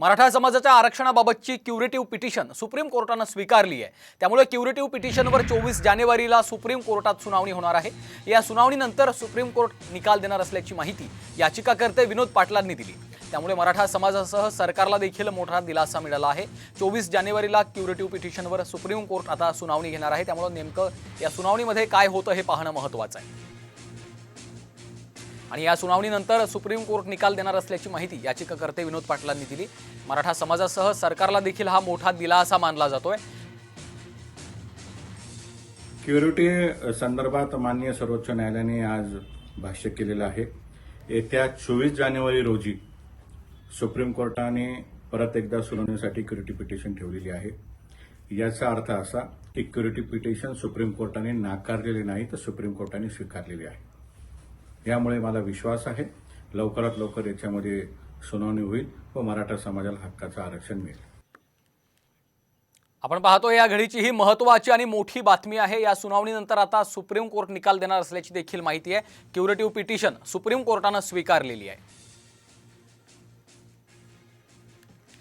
मराठा समाजाच्या आरक्षणाबाबतची curative petition supreme कोर्टानं स्वीकारली आहे. त्यामुळे क्युरेटिव्ह पिटिशनवर चोवीस जानेवारीला सुप्रीम कोर्टात सुनावणी होणार आहे. या सुनावणीनंतर सुप्रीम कोर्ट निकाल देणार असल्याची माहिती याचिकाकर्ते विनोद पाटलांनी दिली. त्यामुळे मराठा समाजासह सरकारला देखील मोठा दिलासा मिळाला आहे. चोवीस जानेवारीला क्युरेटिव्ह पिटिशनवर सुप्रीम कोर्ट आता सुनावणी घेणार आहे. त्यामुळे नेमकं या सुनावणीमध्ये काय होतं हे पाहणं महत्त्वाचं आहे. आणि या सुनावणीनंतर सुप्रीम कोर्ट निकाल देणार असल्याची माहिती याचिकाकर्ते विनोद पाटलांनी दिली. मराठा समाजासह सरकारला देखील हा मोठा दिलासा मानला जातोय. क्युरिटी संदर्भात माननीय सर्वोच्च न्यायालयाने आज भाष्य केलेलं आहे. येत्या चोवीस जानेवारी रोजी सुप्रीम कोर्टाने परत एकदा सुनावणीसाठी क्युरिटी पिटिशन ठेवलेली आहे. याचा अर्थ असा की क्युरिटी पिटिशन सुप्रीम कोर्टाने नाकारलेली नाही तर सुप्रीम कोर्टाने स्वीकारलेली आहे. यामुळे मला विश्वास आहे लवकरात लवकर याच्यामध्ये सुनावणी होईल व मराठा समाजाला हक्काचं आरक्षण मिळेल. आपण पाहतो या घडीची ही महत्वाची आणि मोठी बातमी आहे. या सुनावणीनंतर आता सुप्रीम कोर्ट निकाल देणार असल्याची देखील माहिती आहे. क्युरेटिव्ह पिटिशन सुप्रीम कोर्टानं स्वीकारलेली आहे.